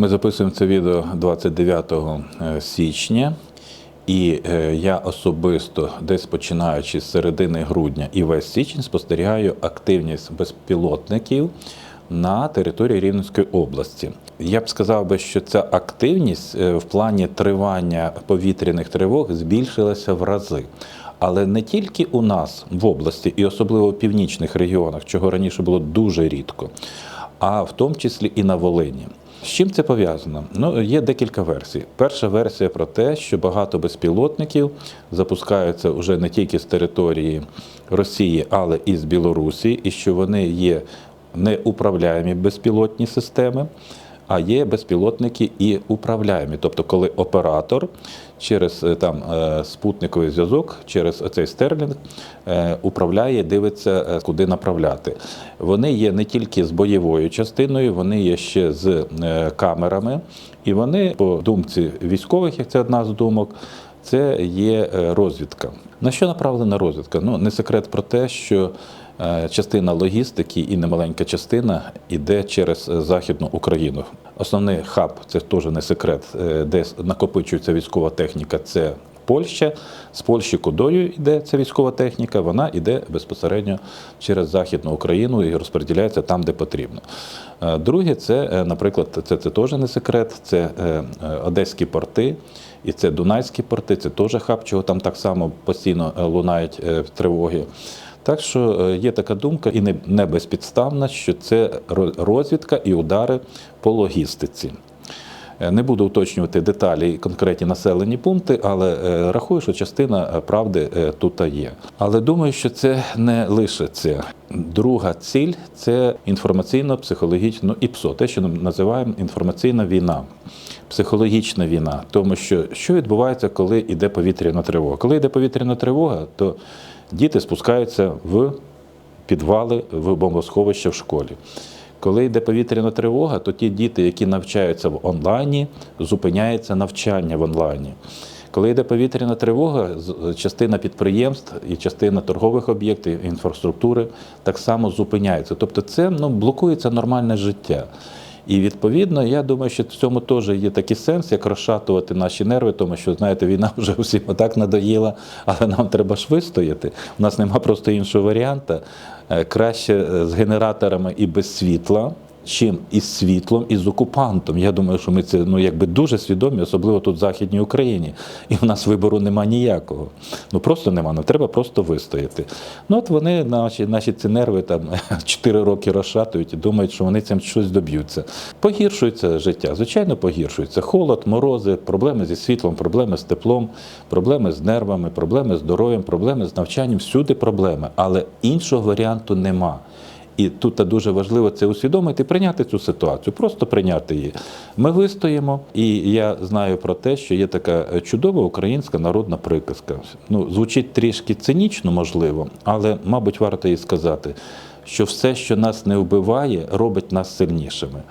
Ми записуємо це відео 29 е, січня, і е, я особисто, десь починаючи з середини грудня і весь січень, спостерігаю активність безпілотників на території Рівненської області. Я б сказав би, що ця активність е, в плані тривання повітряних тривог збільшилася в рази. Але не тільки у нас в області, і особливо в північних регіонах, чого раніше було дуже рідко, а в тому числі і на Волині. З чим це пов'язано? Ну, є декілька версій. Перша версія про те, що багато безпілотників запускаються вже не тільки з території Росії, але і з Білорусі, і що вони є неуправляємі безпілотні системи, а є безпілотники і управляємі. Тобто, коли оператор через е, там е, спутниковий зв'язок, через цей стерлінг е, управляє, дивиться, куди направляти. Вони є не тільки з бойовою частиною, вони є ще з камерами, і вони, по думці військових, як це одна з думок, це є розвідка. На що направлена розвідка? Ну не секрет про те, що частина логістики і немаленька частина йде через е, Західну Україну. Основний хаб це теж не секрет, е, де накопичується військова техніка. Це Польща. З Польщі кудою йде ця військова техніка, вона йде безпосередньо через Західну Україну і розподіляється там, де потрібно. Е, Друге, це, е, наприклад, це, це теж не секрет, це е, е, одеські порти. І це Дунайські порти, це теж хаб, чого там так само постійно е, лунають е, тривоги. Так що е, є така думка, і не, безпідставна, що це розвідка і удари по логістиці. Е, Не буду уточнювати деталі і конкретні населені пункти, але е, рахую, що частина правди тут є. Але думаю, що це не лише це. Друга ціль це інформаційно-психологічна ну, ІПСО, те, що ми називаємо інформаційна війна, психологічна війна. Тому що що відбувається, коли йде повітряна тривога? Коли йде повітряна тривога, то діти спускаються в підвали, в бомбосховища в школі. Коли йде повітряна тривога, то ті діти, які навчаються в онлайні, зупиняється навчання в онлайні. Коли йде повітряна тривога, частина підприємств і частина торгових об'єктів, інфраструктури так само зупиняється. Тобто це ну, блокується нормальне життя. І відповідно, я думаю, що в цьому теж є такий сенс, як розшатувати наші нерви, тому що знаєте, війна вже усім отак надоїла, але нам треба ж вистояти. У нас нема просто іншого варіанту. Е, Краще е, з генераторами і без світла. Чим із світлом, і з окупантом. Я думаю, що ми це ну якби дуже свідомі, особливо тут в Західній Україні. І в нас вибору нема ніякого. Ну просто нема, ну треба просто вистояти. Ну от вони, наші, наші ці нерви там 4 роки розшатують і думають, що вони цим щось доб'ються. Погіршується життя, звичайно, погіршується. Холод, морози, проблеми зі світлом, проблеми з теплом, проблеми з нервами, проблеми з здоров'ям, проблеми з навчанням. Всюди проблеми, але іншого варіанту нема. І тут дуже важливо це усвідомити, прийняти цю ситуацію, просто прийняти її. Ми вистоїмо, і я знаю про те, що є така чудова українська народна приказка. Ну, звучить трішки цинічно, можливо, але, мабуть, варто їй сказати, що все, що нас не вбиває, робить нас сильнішими.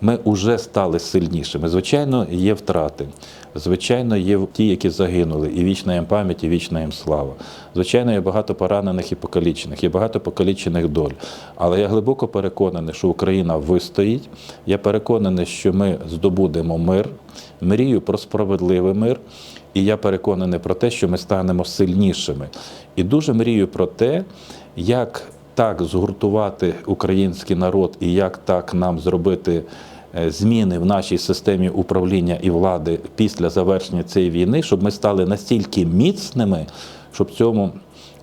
Ми вже стали сильнішими. Звичайно, є втрати. Звичайно, є ті, які загинули, і вічна їм пам'ять, і вічна їм слава. Звичайно, є багато поранених і покалічених, є багато покалічених доль. Але я глибоко переконаний, що Україна вистоїть. Я переконаний, що ми здобудемо мир, мрію про справедливий мир. І я переконаний про те, що ми станемо сильнішими. І дуже мрію про те, як так згуртувати український народ і як так нам зробити е, зміни в нашій системі управління і влади після завершення цієї війни, щоб ми стали настільки міцними, щоб цьому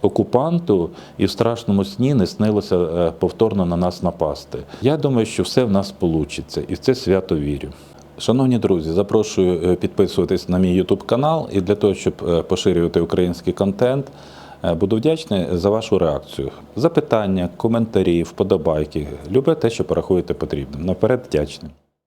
окупанту і в страшному сні не снилося е, повторно на нас напасти. Я думаю, що все в нас вийде, і в це свято вірю. Шановні друзі, запрошую е, підписуватись на мій YouTube канал і для того, щоб поширювати український контент. Е, Буду вдячний за вашу реакцію. Запитання, коментарі, вподобайки. Любе те, що порахуєте потрібним. Наперед вдячний.